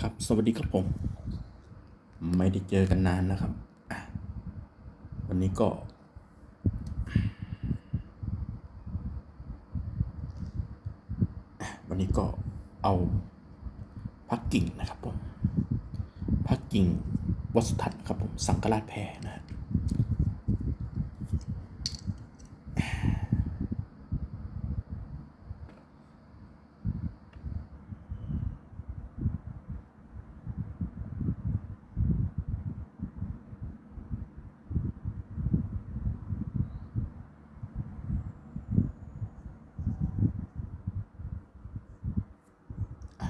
ครับ สวัสดีครับผม ไม่ได้เจอกันนานนะครับ วันนี้ก็ วันนี้ก็เอาพักกิ่งนะครับผม พักกิ่งวัสุทัศน์ครับผม สังกราชแพรนะฮะ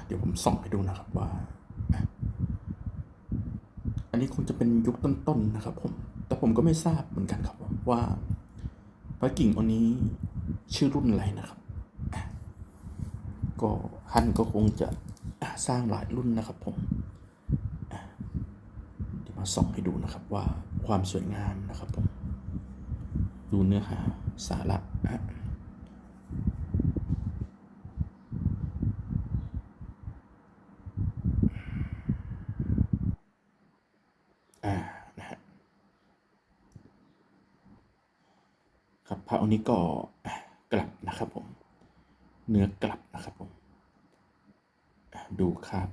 เดี๋ยวผมส่องให้ดูนะครับว่า อันนี้คงจะเป็นยุคต้นๆนะครับผม แต่ผมก็ไม่ทราบเหมือนกันครับว่าพระกิ่งอันนี้ชื่อรุ่นอะไรนะครับ ก็ท่านก็คงจะสร้างหลายรุ่นนะครับผมเดี๋ยวมาส่องให้ดูนะครับว่าความสวยงามนะครับผม ดูเนื้อหาสาระอะ อ่านะฮะครับ พระองค์นี้ก็กลับนะครับผมเนื้อกลับนะครับผมดูครับ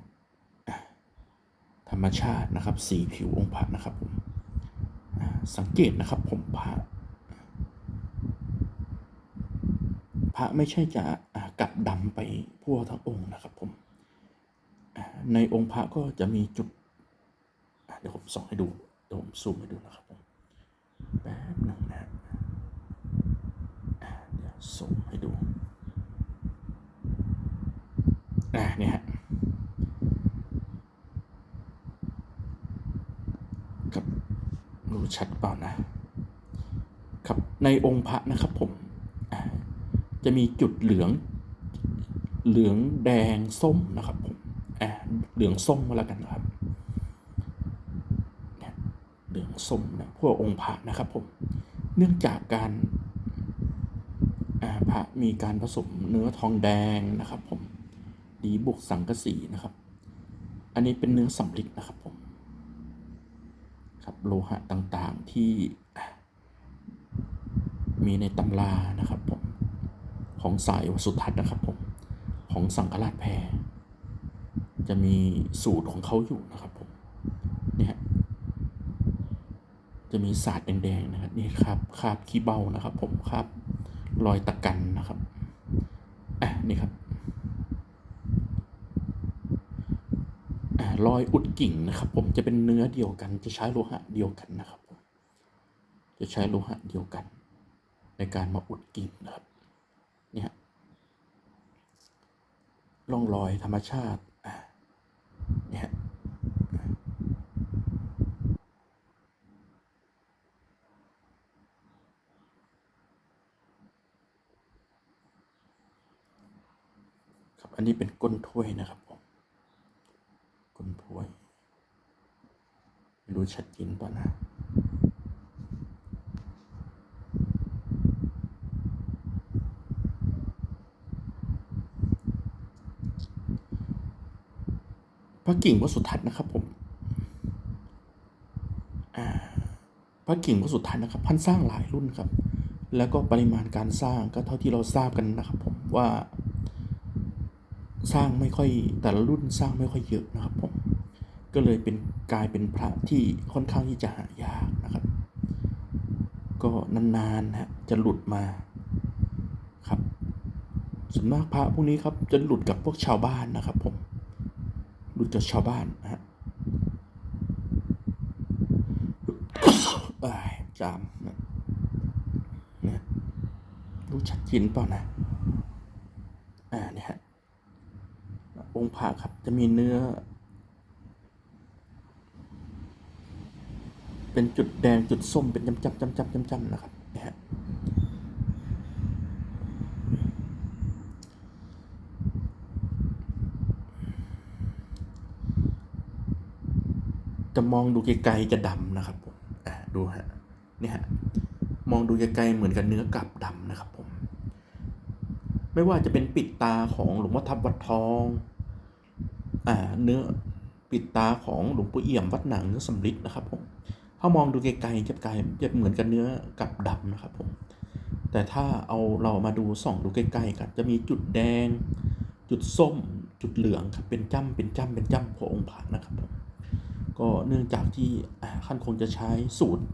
ธรรมชาตินะครับ สีผิวองค์พระนะครับผมสังเกตนะครับผมพระพระไม่ใช่จะกลับดำไปทั่วทั้งองค์นะครับผมในองค์พระก็จะมีจุดเดี๋ยวผมส่องให้ดูเดี๋ยวผมซูมให้ดูนะครับผมแป๊บหนึงนะฮะอะเดี๋ยว ส่งให้ดูอะเนี่ยฮะครับดูชัดเปล่านะ ครับในองค์พระนะครับผมจะมีจุดเหลือง เหลืองแดงส้มนะครับผมอะเหลืองส้มมาแล้วกันนะครับเหลืองส้มนะพวกองค์พระนะครับผมเนื่องจากการ พระมีการผสมเนื้อทองแดงนะครับ ผมดีบุกสังกะสีนะครับ อันนี้เป็นเนื้อสำริดนะครับผมครับโลหะต่างๆที่มีในตำรานะครับผมของสายวสุทัศน์นะครับผมของสังฆราชแพรจะมีสูตรของเขาอยู่นะครับผมเนี่ยฮะจะมีสาดแดงๆนะครับนี่ครับคาบขี้เบ้านะครับผมคราบ รอยตะกันนะครับอะนี่ครับอรอยอุดกิ่งนะครับ ผมจะเป็นเนื้อเดียวกัน จะใช้โลหะเดียวกันนะครับ จะใช้โลหะเดียวกัน ในการมาอุดกิ่งนะครับเนี่ยร่องรอยธรรมชาติอะเนี่ย ครับ อันนี้เป็นก้นถ้วยนะครับผมก้นถ้วยไม่รู้ชัดเจนป่ะนะพระกิ่งวสุทัศน์นะครับผมพระกิ่งวสุทัศน์นะครับท่านสร้างหลายรุ่นครับ แล้วก็ปริมาณการสร้างก็เท่าที่เราทราบกันนะครับผมว่า สร้างไม่ค่อยแต่ละรุ่นสร้างไม่ค่อยเยอะนะครับผมก็เลยเป็นกลายเป็นพระที่ค่อนข้างที่จะหายากนะครับ ก็นานๆนะฮะจะหลุดมาครับส่วนมากพระพวกนี้ครับจะหลุดกับพวกชาวบ้านนะครับผมหลุดจากชาวบ้านนะฮะจามนะเนี่ยรู้ชัดเจนเปล่านะ อ่าเนี่ยฮะ องค์พระครับ จะมีเนื้อ เป็นจุดแดงจุดส้มเป็นจำจำจำจำจำจำนะครับนี่ยฮะจะมองดูไกลๆจะดำนะครับผมอ่าดูฮะนี่ฮะมองดูไกลๆเหมือนกับเนื้อกลับดำนะครับผม ไม่ว่าจะเป็นปิดตาของหลวงพ่อทับวัดทอง เนื้อปิดตาของหลวงปู่เอี่ยมวัดหนังเนื้อสำริดนะครับผมถ้ามองดูไกลๆจะกลายจะเหมือนกับเนื้อกับดำนะครับผมแต่ถ้าเอาเรามาดูส่องดูใกล้ๆกันจะมีจุดแดง จุดส้ม จุดเหลืองครับเป็นจ้ำเป็นจ้ำเป็นจ้ำขององค์พระนะครับผมก็เนื่องจากที่อ่าท่านคงจะใช้สูตร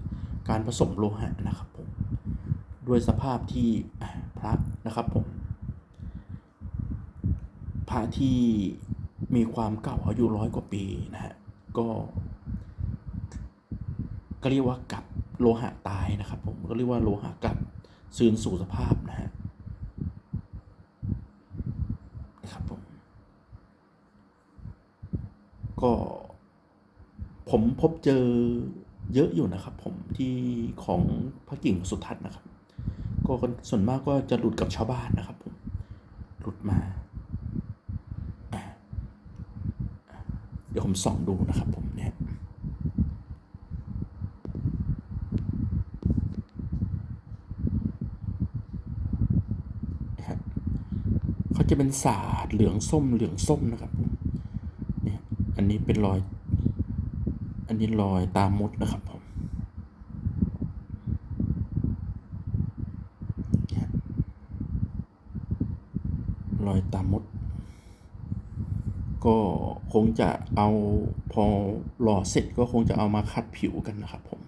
การผสมโลหะนะครับผมด้วยสภาพที่พระนะครับผมพระที่ มีความเก่าอายุร้อยกว่าปีนะฮะก็ก็เรียกว่ากับโลหะตายนะครับ ผมก็เรียกว่าโลหะกับคืนสู่สภาพนะฮะนะครับผมก็ผมพบเจอเยอะอยู่นะครับ ผมที่ของพระกิ่งสุทัศน์นะครับ ก็ส่วนมากก็จะหลุดกับชาวบ้านนะครับผมหลุดมา เดี๋ ยวผมส่องดูนะครับผมเนี่ยเขาจะเป็นสาดเหลืองส้มเหลืองส้มนะครับผมเนี่ยอันนี้เป็นรอย อันนี้รอยตามมดนะครับผมรอยตามมด ก็คงจะเอาพอหล่อเสร็จก็คงจะเอามาขัดผิวกันนะครับผม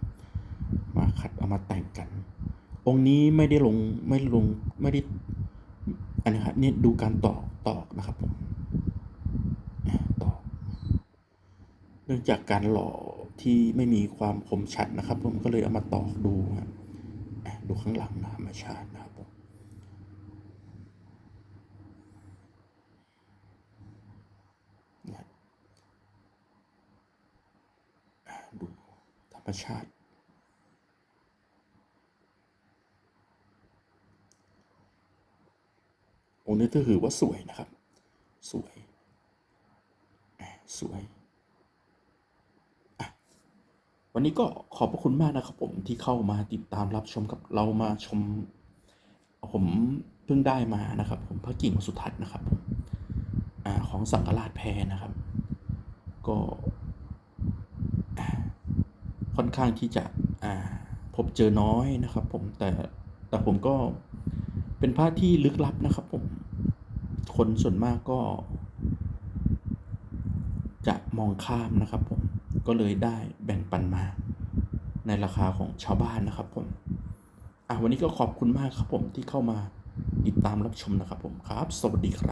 มาขัดเอามาแต่งกัน องค์นี้ไม่ได้ลงไม่ลงไม่ได้อันนี้ครับนี่ดูการตอกตอกนะครับผมตอกเนื่องจากการหล่อที่ไม่มีความคมชัดนะครับ ผมก็เลยเอามาตอกดูครับอะดูข้างหลังนะธรรมชาตินะครับผม ดู ธรรมชาติ องค์นี้ก็คือว่าสวยนะครับ สวย สวย วันนี้ก็ขอบพระคุณมากนะครับผมที่เข้ามาติดตามรับชมกับเรามาชม ผมเพิ่งได้มานะครับ ผมพระกิ่งสุทัศน์นะครับผมของสังฆราชแพรนะครับ ก็ ค่อนข้างที่จะพบเจอน้อยนะครับผมแต่แต่ผมก็เป็นพระที่ลึกลับนะครับผมคนส่วนมากก็ จะมองข้ามนะครับผมก็เลยได้แบ่งปันมา ในราคาของชาวบ้านนะครับผมอะวันนี้ก็ขอบคุณมากครับผมที่เข้ามาติดตามรับชมนะครับผมครับ สวัสดีครับ